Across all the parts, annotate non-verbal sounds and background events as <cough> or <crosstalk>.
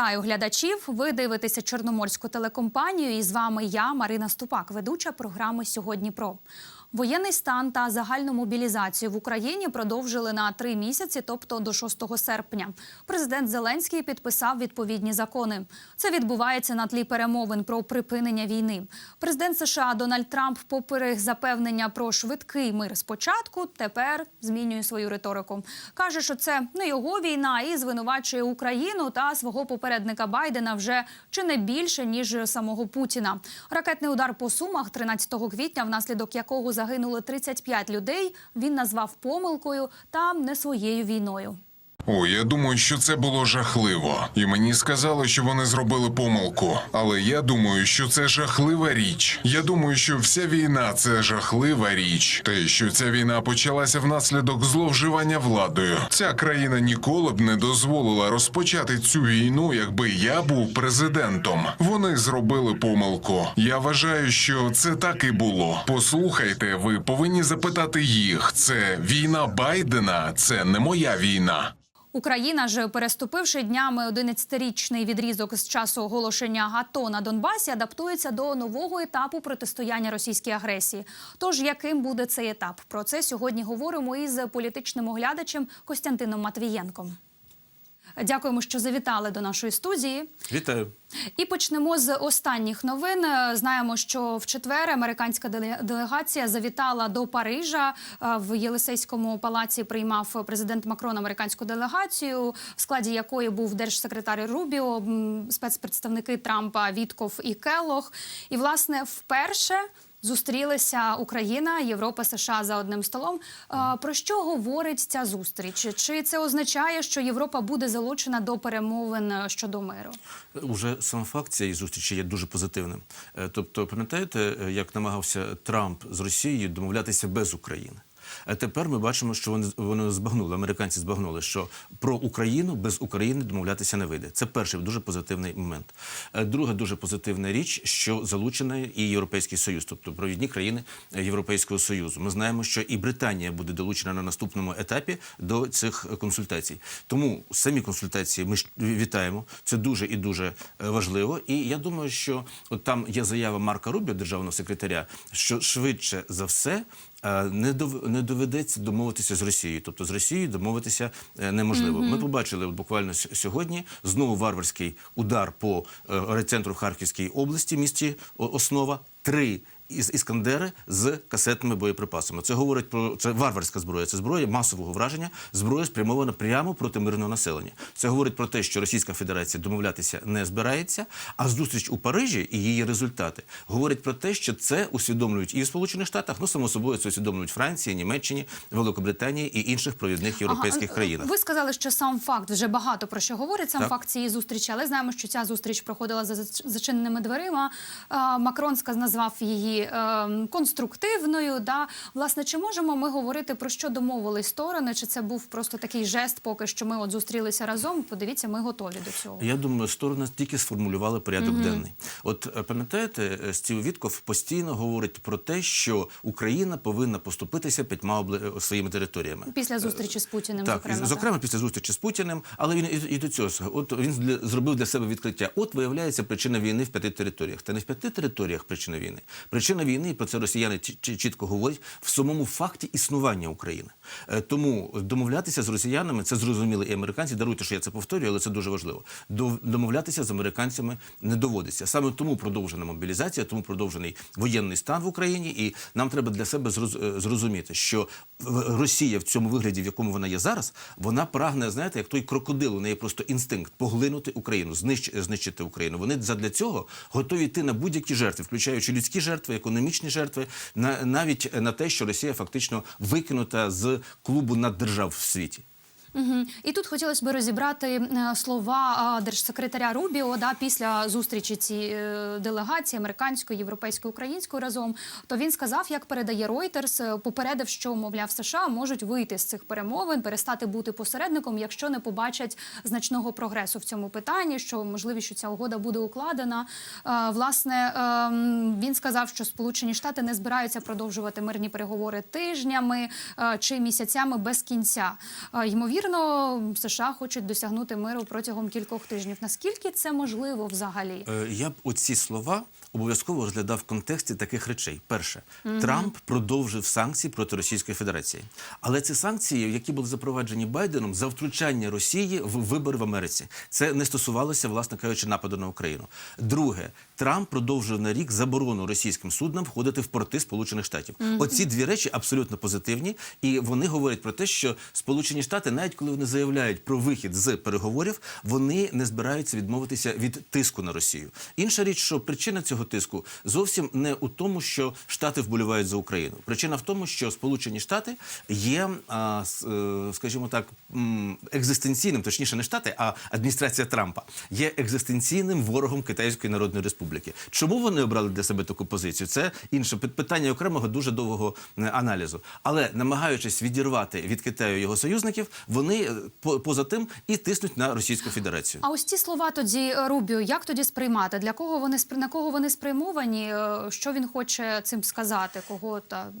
Вітаю глядачів. Ви дивитеся Чорноморську телекомпанію. І з вами я, Марина Ступак, ведуча програми Сьогодні про воєнний стан та загальну мобілізацію в Україні продовжили на три місяці, тобто до 6 серпня. Президент Зеленський підписав відповідні закони. Це відбувається на тлі перемовин про припинення війни. Президент США Дональд Трамп, попри запевнення про швидкий мир спочатку, тепер змінює свою риторику. каже, що це не його війна і звинувачує Україну та свого попередника Байдена вже чи не більше ніж самого Путіна. Ракетний удар по сумах 13 квітня, внаслідок якого загинули 35 людей. Він назвав помилкою та не своєю війною. О, я думаю, що це було жахливо. І мені сказали, що вони зробили помилку. Але я думаю, що це жахлива річ. Я думаю, що вся війна це жахлива річ. Те, що ця війна почалася внаслідок зловживання владою. Ця країна ніколи б не дозволила розпочати цю війну, якби я був президентом. Вони зробили помилку. Я вважаю, що це так і було. Послухайте, ви повинні запитати їх. Це війна Байдена, це не моя війна. Україна ж, переступивши днями 11-річний відрізок з часу оголошення АТО на Донбасі, адаптується до нового етапу протистояння російській агресії. Тож яким буде цей етап? Про це сьогодні говоримо із політичним оглядачем Костянтином Матвієнком. Дякуємо, що завітали до нашої студії. Вітаю. І почнемо з останніх новин. Знаємо, що в четвер американська делегація завітала до Парижа. Е, В Єлисейському палаці приймав президент Макрон американську делегацію, в складі якої був держсекретар Рубіо, спецпредставники Трампа Вітков і Келлог. І власне вперше. Зустрілися Україна, Європа, США за одним столом. Про що говорить ця зустріч? Чи це означає, що Європа буде залучена до перемовин щодо миру? Уже сам факт цієї зустрічі є дуже позитивним. Е, Тобто, пам'ятаєте, е, як намагався Трамп з Росією домовлятися без України? А тепер ми бачимо, що вони вони збагнули, американці збагнули, що про Україну без України домовлятися не вийде. Це перший дуже позитивний момент. Е, Друга дуже позитивна річ, що залучений і Європейський Союз, тобто провідні країни е, Європейського Союзу. Ми знаємо, що і Британія буде долучена на наступному етапі до цих е, консультацій. Тому самі консультації ми вітаємо. Це дуже і дуже е, важливо. І я думаю, що от там є заява Марка Рубіо, державного секретаря, що швидше за все. Е, Не дов- не доведеться домовитися з Росією, тобто з Росією домовитися е, неможливо. Ми побачили от буквально сьогодні знову варварський удар по центру Харківської Харківській області, місті Основа. Три іскандери з касетними боєприпасами. Це говорить про це варварська зброя. Це зброя масового враження, зброя спрямована прямо проти мирного населення. Це говорить про те, що Російська Федерація домовлятися не збирається. А зустріч у Парижі і її результати говорять про те, що це усвідомлюють і в Сполучених Штатах, ну само собою це усвідомлюють Франції, Німеччині, Великобританії і інших провідних європейських Ага, країнах. Ви сказали, що сам факт вже багато про що говорить. Сам Так. факт цієї зустрічі, але знаємо, що ця зустріч проходила за зачиненими дверима. Е, Макрон назвав її е, конструктивною. Да, власне, чи можемо ми говорити про що домовились сторони? Чи це був просто такий жест, поки що ми от зустрілися разом? Подивіться, ми готові до цього. Я думаю, сторони тільки сформулювали порядок денний. От е, пам'ятаєте, е, Стів Вітков постійно говорить про те, що Україна повинна поступитися п'ятьма е, своїми територіями. Після зустрічі з Путіним, Так, зокрема, і, так? після зустрічі з Путіним, але він і, і до цього от він для, зробив для себе відкриття. От виявляється причина війни в п'яти територіях. Та не в п'яти територіях причина війни. Причина війни, і про це росіяни чі- чі- чітко говорять, в самому факті існування України. Е, Тому домовлятися з росіянами це зрозуміли і американці. Даруйте, що я це повторюю, але це дуже важливо. Домовлятися з американцями не доводиться. Саме тому продовжена мобілізація, тому продовжений воєнний стан в Україні, і нам треба для себе е, зрозуміти, що Росія в цьому вигляді, в якому вона є зараз, вона прагне, знаєте, як той крокодил, у неї просто інстинкт поглинути Україну, знищити Україну. Вони задля цього готові йти на будь-які жертви, включаючи людські жертви, економічні жертви, на навіть на те, що Росія фактично викинута з клубу наддержав в світі. Угу. І тут хотілося б розібрати е, слова держсекретаря Рубіо да, після зустрічі цієї е, делегації американської, європейської, української разом. То він сказав, як передає Reuters, е, попередив, що мовляв США можуть вийти з цих перемовин, перестати бути посередником, якщо не побачать значного прогресу в цьому питанні, що можливість, що ця угода буде укладена. Власне, він сказав, що Сполучені Штати не збираються продовжувати мирні переговори тижнями чи місяцями без кінця. Ймовірно. Ймовірно, США хочуть досягнути миру протягом кількох тижнів. Наскільки це можливо взагалі? Е, Я б оці слова обов'язково розглядав в контексті таких речей. Перше, Трамп продовжив санкції проти Російської Федерації, але ці санкції, які були запроваджені Байденом, за втручання Росії в вибори в Америці, це не стосувалося, власне кажучи, нападу на Україну. Друге, Трамп продовжив на рік заборону російським суднам входити в порти Сполучених Штатів. Оці дві речі абсолютно позитивні, і вони говорять про те, що Сполучені Штати, навіть коли вони заявляють про вихід з переговорів, вони не збираються відмовитися від тиску на Росію. Інша річ, що причина цього тиску зовсім не у тому, що Штати вболівають за Україну. Причина в тому, що Сполучені Штати є, е, скажімо так, екзистенційним, точніше, не штати, а адміністрація Трампа є екзистенційним ворогом Китайської Народної Республіки. Чому вони обрали для себе таку позицію? Це інше питання окремого дуже довгого е, аналізу. Але намагаючись відірвати від Китаю його союзників, вони е, по- поза тим і тиснуть на Російську Федерацію. А ось ці слова тоді е, Рубіо, як тоді сприймати? Для кого вони на кого вони спрямовані? Е, Що він хоче цим сказати? Кого та е,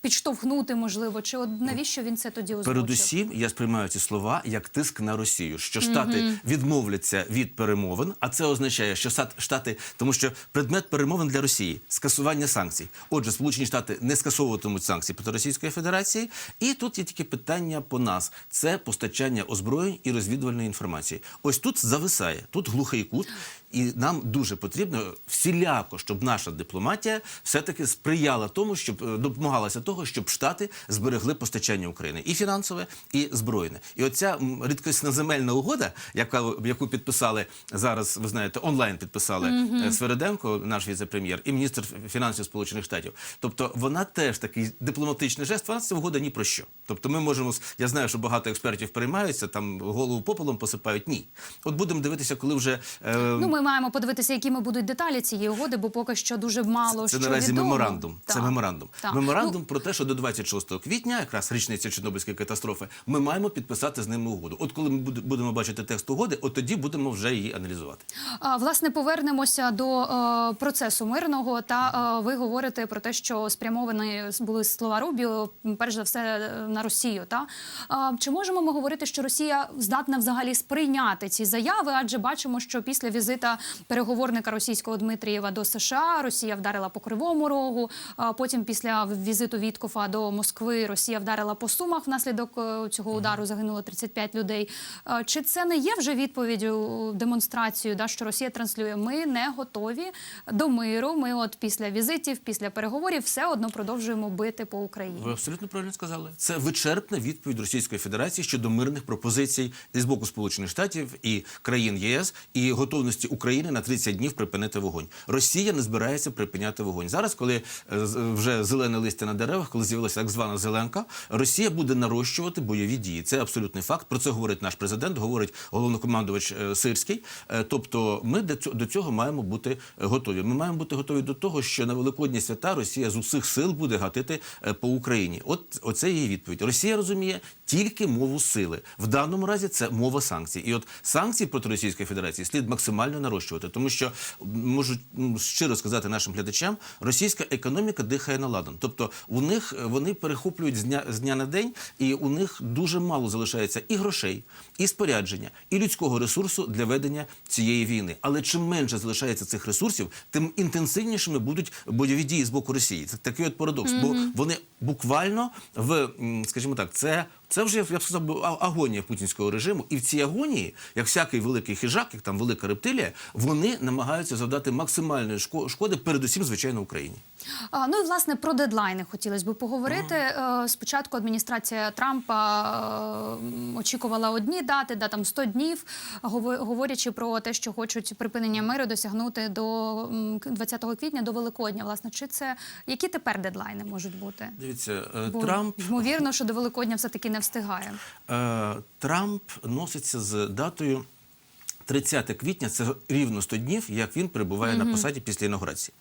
підштовхнути, можливо? Чи от навіщо він це тоді озвучив? Передусім, я сприймаю ці слова як тиск на Росію, що Штати відмовляться від перемовин, а це означає, що Штати, тому що предмет перемовин для Росії скасування санкцій. Отже, Сполучені Штати не скасовуватимуть санкції проти Російської Федерації. І тут є тільки питання по нас: це постачання озброєнь і розвідувальної інформації. Ось тут зависає, тут глухий кут. І нам дуже потрібно всіляко, щоб наша дипломатія все-таки сприяла тому, щоб е, допомагалася того, щоб штати зберегли постачання України і фінансове, і збройне. І оця м, рідкісноземельна угода, яка яку підписали зараз, ви знаєте, онлайн підписали е, Свериденко, наш віце-прем'єр, і міністр фінансів Сполучених Штатів. Тобто вона теж такий дипломатичний жест. Вона ця угода ні про що. Тобто, ми можемо я знаю, що багато експертів переймаються, там голову попелом посипають. Ні, от будемо дивитися, коли вже е, Ну, ми маємо подивитися, якими будуть деталі цієї угоди, бо поки що дуже мало Це що наразі відомо. меморандум. Це меморандум. Так. Меморандум Ну, про те, що до 26 квітня, якраз річниця Чорнобильської катастрофи, ми маємо підписати з ними угоду. От коли ми будемо бачити текст угоди, от тоді будемо вже її аналізувати. А, Власне, повернемося до е, процесу мирного. Та е, ви говорите про те, що спрямовані були слова Рубіо, перш за все е, на Росію. Та А, чи можемо ми говорити, що Росія здатна взагалі сприйняти ці заяви? Адже бачимо, що після візита переговорника російського Дмитрієва до США Росія вдарила по кривому рогу. Потім, після візиту Віткофа до Москви, Росія вдарила по сумах. Внаслідок е, цього удару загинуло 35 людей. Е, Чи це не є вже відповіддю демонстрацією, да, що Росія транслює? Ми не готові до миру. Ми, от після візитів, після переговорів, все одно продовжуємо бити по Україні. Ви абсолютно правильно сказали. Це вичерпна відповідь Російської Федерації щодо мирних пропозицій з боку Сполучених Штатів і країн ЄС і готовності України на 30 днів припинити вогонь. Росія не збирається припиняти вогонь. Зараз, коли е, вже зелене листя на деревах, коли з'явилася так звана зеленка, Росія буде нарощувати бойові дії. Це абсолютний факт. Про це говорить наш президент, говорить головнокомандувач е, Сирський. Е, Тобто, ми до цього, маємо бути готові. Ми маємо бути готові до того, що на великодні свята Росія з усіх сил буде гатити по Україні. От оце її відповідь. Росія розуміє тільки мову сили. В даному разі це мова санкцій. І от санкції проти Російської Федерації слід максимально нарощувати, тому що можу щиро сказати нашим глядачам, російська економіка дихає на ладан. Тобто у них вони перехоплюють з дня з дня на день, і у них дуже мало залишається і грошей, і спорядження, і людського ресурсу для ведення цієї війни. Але чим менше залишається цих ресурсів, тим інтенсивнішими будуть бойові дії з боку Росії. Це такий от парадокс, бо вони буквально в, скажімо так, це. Це вже я б сказав, агонія путінського режиму, і в цій агонії, як всякий великий хижак, як там велика рептилія, вони намагаються завдати максимальної шко- шкоди, передусім, звичайно, Україні. А, Ну і власне про дедлайни хотілося б поговорити. Е, Спочатку адміністрація Трампа е, очікувала одні дати, да там 100 днів, говорячи про те, що хочуть припинення миру досягнути до м, 20 квітня до Великодня. Власне, чи це які тепер дедлайни можуть бути? Дивіться, е, Бо Трамп ймовірно, що до Великодня все таки не встигає. Е, Трамп носиться з датою 30 квітня це рівно 100 днів, як він перебуває на посаді після інаугурації.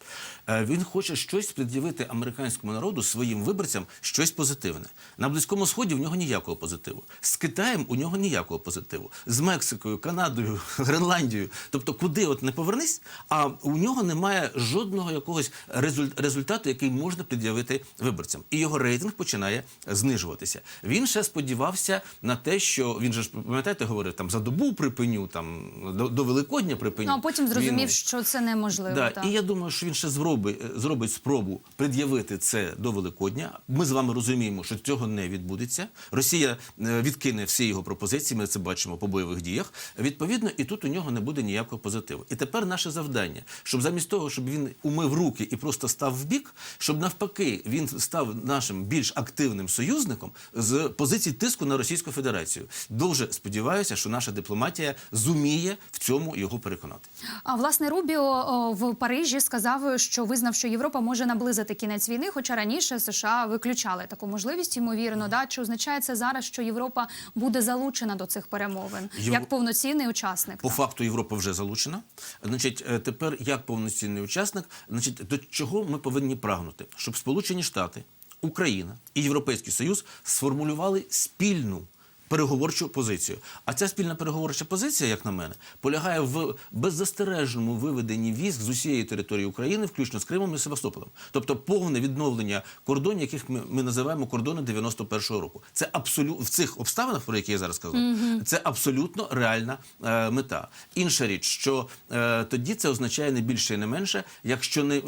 Е, Він хоче щось пред'явити американському народу своїм виборцям щось позитивне. На близькому сході в нього ніякого позитиву. З Китаєм у нього ніякого позитиву. З Мексикою, Канадою, <laughs> Гренландією. Тобто, куди от не повернись, а у нього немає жодного якогось резуль- результату, який можна пред'явити виборцям. І його рейтинг починає знижуватися. Він ще сподівався на те, що він же ж пам'ятаєте, говорив там за добу припиню, там до, до Великодня припиню. Ну а потім зрозумів, війну. що це неможливо. Да, так. і я думаю, що він ще зробить, зробить спробу пред'явити це до Великодня. Ми з вами розуміємо, що цього не відбудеться. Росія е, відкине всі його пропозиції. Ми це бачимо по бойових діях. Відповідно, і тут у нього не буде ніякого позитиву. І тепер наше завдання, щоб замість того, щоб він умив руки і просто став в бік, щоб навпаки він став нашим більш активним союзником з позиції тиску на Російську Федерацію. Дуже сподіваюся, що наша дипломатія зуміє в цьому його переконати. А власне Рубіо в Парижі сказав, що визнав, що Європа може наблизити кінець війни, хоча раніше США виключали таку можливість, ймовірно. Да? Чи означає це зараз, що Європа буде залучена до цих перемовин Єв- як повноцінний учасник? По так? факту Європа вже залучена. Значить, е, тепер як повноцінний учасник, значить, до чого ми повинні прагнути, щоб Сполучені Штати, Україна і Європейський Союз сформулювали спільну. Переговорчу позицію. А ця спільна переговорча позиція, як на мене, полягає в беззастережному виведенні військ з усієї території України, включно з Кримом і Севастополем. Тобто повне відновлення кордонів, яких ми, ми називаємо кордони 91-го року. Це абсолютно в цих обставинах, про які я зараз сказав, це абсолютно реальна е, мета. Інша річ, що е, тоді це означає не більше і не менше, якщо не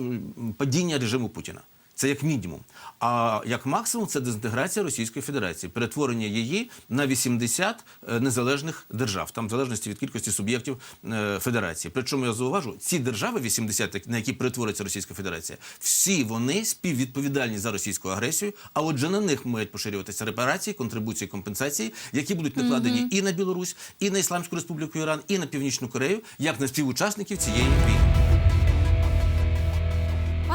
падіння режиму Путіна. Це як мінімум. А як максимум це дезінтеграція Російської Федерації, перетворення її на 80 е, незалежних держав, там в залежності від кількості суб'єктів е, Федерації. Причому я зауважу, ці держави 80, на які перетвориться Російська Федерація, всі вони співвідповідальні за російську агресію. А отже, на них мають поширюватися репарації, контрибуції, компенсації, які будуть накладені і на Білорусь, і на Ісламську Республіку Іран, і на Північну Корею, як на співучасників цієї війни.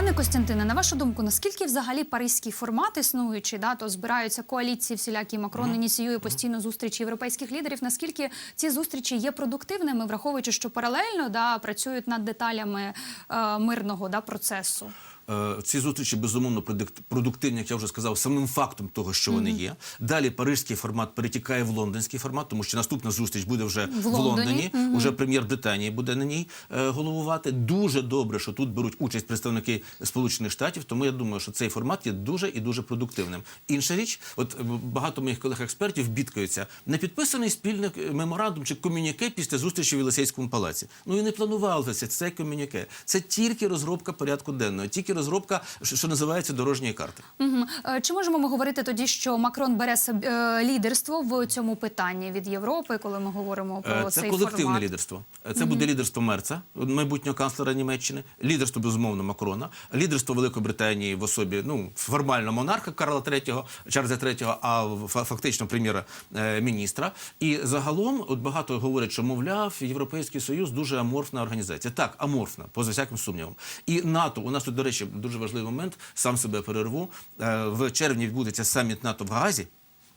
Пане Костянтине, на вашу думку, наскільки взагалі паризький формат існуючий, да, то збираються коаліції всілякі Макрон ініціює постійно зустрічі європейських лідерів. Наскільки ці зустрічі є продуктивними, враховуючи, що паралельно да, працюють над деталями е, мирного да, процесу? Е, Ці зустрічі безумовно продуктивні, як я вже сказав, самим фактом того, що вони є. Далі парижський формат перетікає в лондонський формат, тому що наступна зустріч буде вже в, Лондоні. Уже прем'єр Британії буде на ній е, головувати. Дуже добре, що тут беруть участь представники Сполучених Штатів. Тому я думаю, що цей формат є дуже і дуже продуктивним. Інша річ, от е, багато моїх колег-експертів бідкаються. Не підписаний спільний меморандум чи комюніке після зустрічі в Єлисейському палаці. Ну і не планувалося це комюніке. Це тільки розробка порядку денного, тільки розробка, що називається дорожньої карти. Е, Чи можемо ми говорити тоді, що Макрон бере е, лідерство в цьому питанні від Європи, коли ми говоримо про Е, Це цей колективне формат? лідерство. Це буде лідерство Мерца, майбутнього канцлера Німеччини, лідерство безумовно Макрона, лідерство Великої Британії в особі ну формально монарха Карла III, Чарльза III, а фа- фактично прем'єра е, міністра. І загалом, от багато говорять, що мовляв, Європейський Союз дуже аморфна організація. Так, аморфна, поза всяким сумнівом. І НАТО у нас тут, до речі, дуже важливий момент. Сам себе перерву. Е, В червні відбудеться саміт НАТО в Гаазі.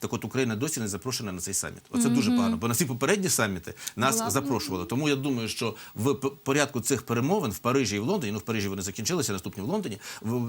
Так от Україна досі не запрошена на цей саміт. Оце дуже погано, бо на всі попередні саміти нас Була. запрошували. Тому я думаю, що в порядку цих перемовин в Парижі і в Лондоні, ну в Парижі вони закінчилися, наступні в Лондоні.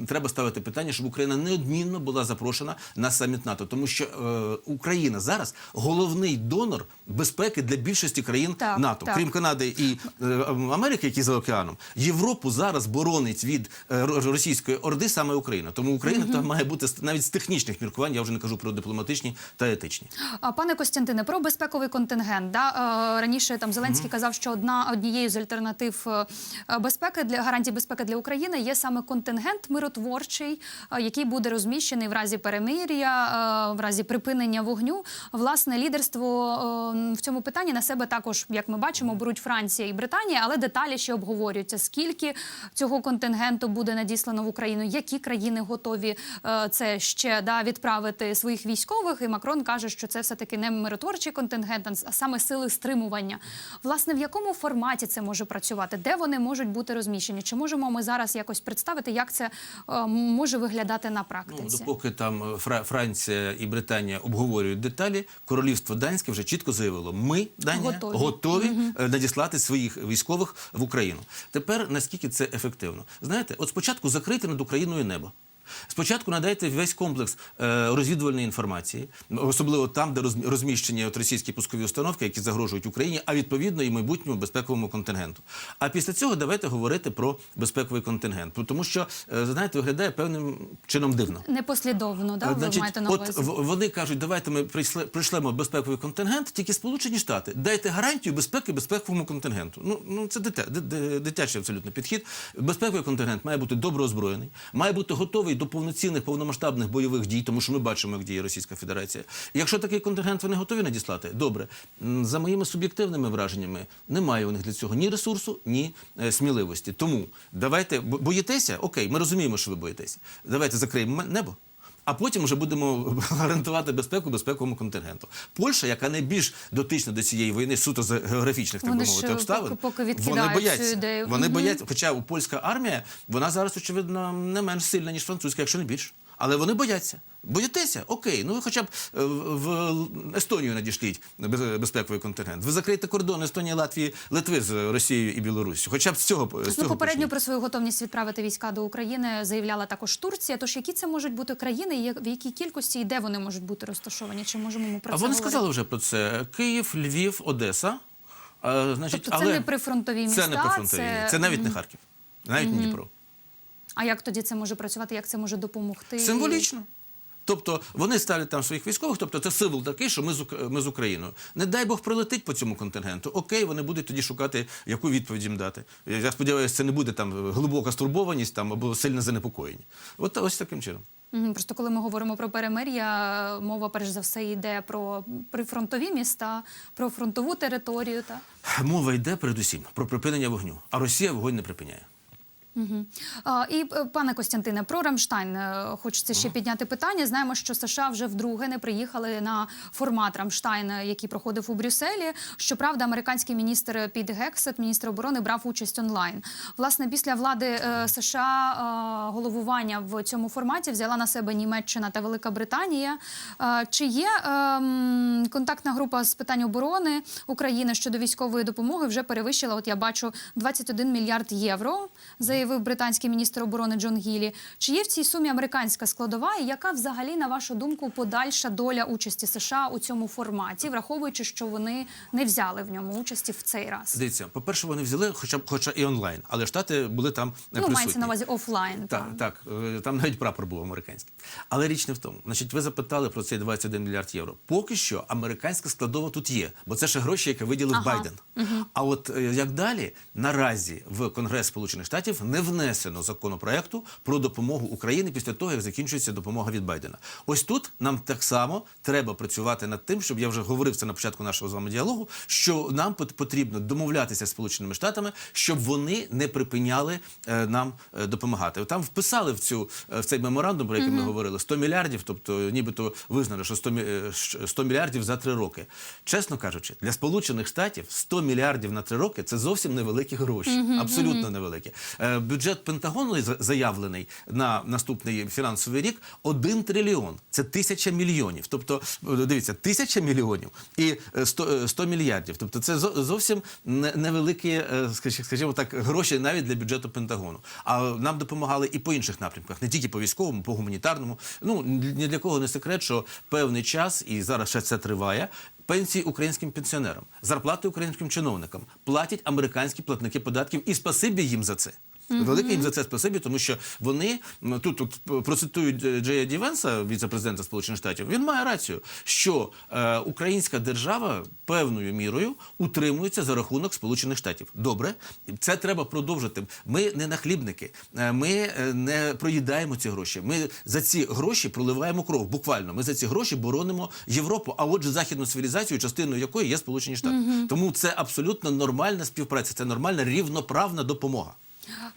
треба ставити питання, щоб Україна неодмінно була запрошена на саміт НАТО, тому що е, Україна зараз головний донор безпеки для більшості країн Так, НАТО, так. крім Канади і е, Америки, які за океаном. Європу зараз боронить від е, російської орди саме Україна. Тому Україна там має бути навіть з технічних міркувань. Я вже не кажу про дипломатичні та етичні. А, Пане Костянтине, про безпековий контингент. Да? Е, Раніше там Зеленський казав, що одна однією з альтернатив е, е, безпеки для гарантій безпеки для України є саме контингент миротворчий, який буде розміщений в разі перемир'я, в разі припинення вогню. Власне, лідерство в цьому питанні на себе також, як ми бачимо, беруть Франція і Британія, але деталі ще обговорюються. Скільки цього контингенту буде надіслано в Україну? Які країни готові це ще да, відправити своїх військових і Макрон каже, що це все таки не миротворчий контингент, а саме сили стримування. Власне, в якому форматі це може працювати? Де вони можуть бути розміщені? Чи можемо ми зараз якось представити, як це е, може виглядати на Ну, практиці? допоки там е, Франція і Британія обговорюють деталі, королівство данське вже чітко заявило: ми Данія Готові. готові, е, надіслати своїх військових в Україну. Тепер наскільки це ефективно? Знаєте, от спочатку закрити над Україною небо. Спочатку надайте весь комплекс е, розвідувальної інформації, особливо там, де розміщені от російські пускові установки, які загрожують Україні, а відповідно і майбутньому безпековому контингенту. А після цього давайте говорити про безпековий контингент, тому що е, знаєте, виглядає певним чином дивно. Непослідовно, да? ви маєте на увазі? в- вони кажуть, давайте ми прийшли, прийшлемо безпековий контингент, тільки Сполучені Штати. Дайте гарантію безпеки безпековому контингенту. Ну, ну це дитя, ди- ди- дитячий абсолютно підхід. Безпековий контингент має бути добре озброєний, має бути готовий до повноцінних повномасштабних бойових дій, тому що ми бачимо, як діє Російська Федерація. І якщо такий контингент вони готові надіслати, добре. За моїми суб'єктивними враженнями, немає у них для цього ні ресурсу, ні е, сміливості. Тому давайте боїтеся. Окей, ми розуміємо, що ви боїтеся. Давайте закриємо небо. А потім вже будемо <laughs> гарантувати безпеку безпековому контингенту. Польща, яка найбільш дотична до цієї війни, суто з географічних так би мовити е, обставин, поки- поки вони цю бояться. ідею. Вони угу. бояться. Хоча у польська армія вона зараз очевидно не менш сильна ніж французька, якщо не більш. Але вони бояться. Боїтеся? Окей, ну ви хоча б е, в Естонію надішліть без- безпековий контингент. Ви закрийте кордон Естонії, Латвії, Литви з Росією і Білоруссю. Хоча б з цього з Ну, цього попередньо почніть. про свою готовність відправити війська до України заявляла також Турція. Тож які це можуть бути країни, в якій кількості і де вони можуть бути розташовані? Чи можемо ми про це А вони говорити? сказали вже про це: Київ, Львів, Одеса. А, значить, Тобто це але не прифронтові Це не прифронтові. це- Це... навіть не Харків, навіть не Дніпро. А як тоді це може працювати? Як це може допомогти? Символічно. Тобто вони ставлять там своїх військових, тобто це символ такий, що ми з, ми з Україною. Не дай Бог прилетить по цьому контингенту. Окей, вони будуть тоді шукати, яку відповідь їм дати. Я сподіваюся, це не буде там глибока стурбованість там або сильне занепокоєння. От ось таким чином. Просто коли ми говоримо про перемир'я, мова перш за все йде про прифронтові міста, про фронтову територію. Та Мова йде передусім про припинення вогню, а Росія вогонь не припиняє. А, і е, пане Костянтине, про Рамштайн е, хочеться ще підняти питання. Знаємо, що США вже вдруге не приїхали на формат Рамштайн, е, який проходив у Брюсселі. Щоправда, американський міністр Піт Гексет, міністр оборони, брав участь онлайн. Власне, після влади США головування в цьому форматі взяла на себе Німеччина та Велика Британія. Чи є е, контактна група з питань оборони України щодо військової допомоги вже перевищила? От я бачу 21 мільярд євро. Заявив британський міністр оборони Джон Гілі. Чи є в цій сумі американська складова? І яка взагалі, на вашу думку, подальша доля участі США у цьому форматі, враховуючи, що вони не взяли в ньому участі в цей раз? Дивіться, по-перше, вони взяли, хоча б хоча і онлайн, але штати були там е, Ну, присутні. мається на увазі офлайн. Так, так, е, там навіть прапор був американський. Але річ не в тому. Значить, ви запитали про цей 21 мільярд євро. Поки що американська складова тут є, бо це ще гроші, які виділив Ага. Байден. А от е, як далі, наразі в Конгрес Сполучених Штатів не внесено законопроекту про допомогу Україні після того, як закінчується допомога від Байдена. Ось тут нам так само треба працювати над тим, щоб я вже говорив це на початку нашого з вами діалогу. Що нам пот- потрібно домовлятися з Сполученими Штатами, щоб вони не припиняли е, нам е, допомагати. Там вписали в цю е, в цей меморандум, про який ми говорили, 100 мільярдів, тобто нібито визнано, що 100, мі- е, 100 мільярдів за три роки. Чесно кажучи, для Сполучених Штатів 100 мільярдів на три роки це зовсім невеликі гроші, абсолютно невеликі. Е, Бюджет Пентагону за- заявлений на наступний фінансовий рік 1 трильйон. Це тисяча мільйонів. Тобто, е, дивіться, тисяча мільйонів і е, 100, е, 100 мільярдів. Тобто, це зовсім не- невеликі, е, скажі- скажімо так, гроші навіть для бюджету Пентагону. А нам допомагали і по інших напрямках, не тільки по військовому, по гуманітарному. Ну ні для кого не секрет, що певний час, і зараз ще це триває. Пенсії українським пенсіонерам, зарплати українським чиновникам платять американські платники податків, і спасибі їм за це. Велике їм за це спасибі, тому що вони тут, тут процитують е, Джея Ді Венса, віце-президента Сполучених Штатів. Він має рацію, що е, українська держава певною мірою утримується за рахунок Сполучених Штатів. Добре, це треба продовжити. Ми не нахлібники, е, ми е, не проїдаємо ці гроші. Ми за ці гроші проливаємо кров. Буквально ми за ці гроші боронимо Європу. А отже, західну цивілізацію, частиною якої є Сполучені Штати. Тому це абсолютно нормальна співпраця, це нормальна рівноправна допомога.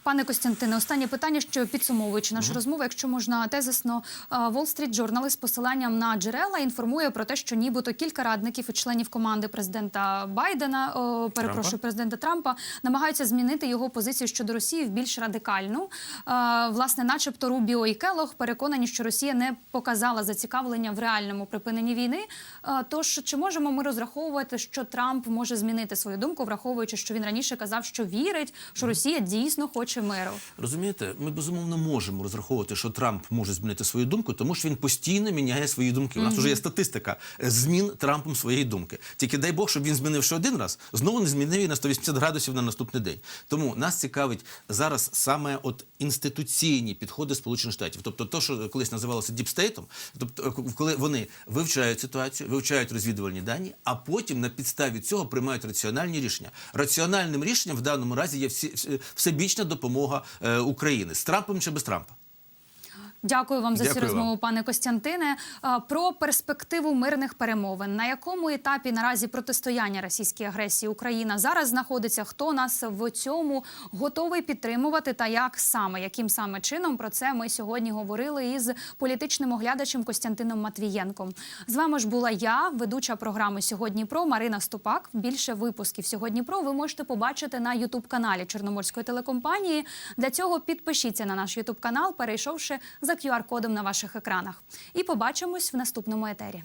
Пане Костянтине, останнє питання, що підсумовуючи нашу розмову, якщо можна тезисно, е, Wall Street Journal з посиланням на джерела інформує про те, що нібито кілька радників і членів команди президента Байдена, о, перепрошую, Трампа. президента Трампа, намагаються змінити його позицію щодо Росії в більш радикальну. Е, Власне, начебто Рубіо і Келох переконані, що Росія не показала зацікавлення в реальному припиненні війни. Е, Тож чи можемо ми розраховувати, що Трамп може змінити свою думку, враховуючи, що він раніше казав, що вірить, що Росія дійсно хоче миру? Розумієте, ми безумовно можемо розраховувати, що Трамп може змінити свою думку, тому що він постійно міняє свої думки. У нас вже є статистика е, змін Трампом своєї думки. Тільки дай Бог, щоб він змінив ще один раз, знову не змінив її на 180 градусів на наступний день. Тому нас цікавить зараз саме от інституційні підходи Сполучених Штатів, тобто то, що колись називалося діпстейтом, тобто е, коли вони вивчають ситуацію, вивчають розвідувальні дані, а потім на підставі цього приймають раціональні рішення. Раціональним рішенням в даному разі є всі, всі- всебічна допомога е, України з Трампом чи без Трампа. Дякую вам за цю вам. розмову, пане Костянтине. Е, Про перспективу мирних перемовин. На якому етапі наразі протистояння російській агресії Україна зараз знаходиться? Хто нас в цьому готовий підтримувати? Та як саме, яким саме чином про це ми сьогодні говорили із політичним оглядачем Костянтином Матвієнком. З вами ж була я, ведуча програми Сьогодні Про Марина Ступак. Більше випусків сьогодні про ви можете побачити на Ютуб каналі Чорноморської телекомпанії. Для цього підпишіться на наш Ютуб канал, перейшовши за QR-кодом на ваших екранах. І побачимось в наступному етері.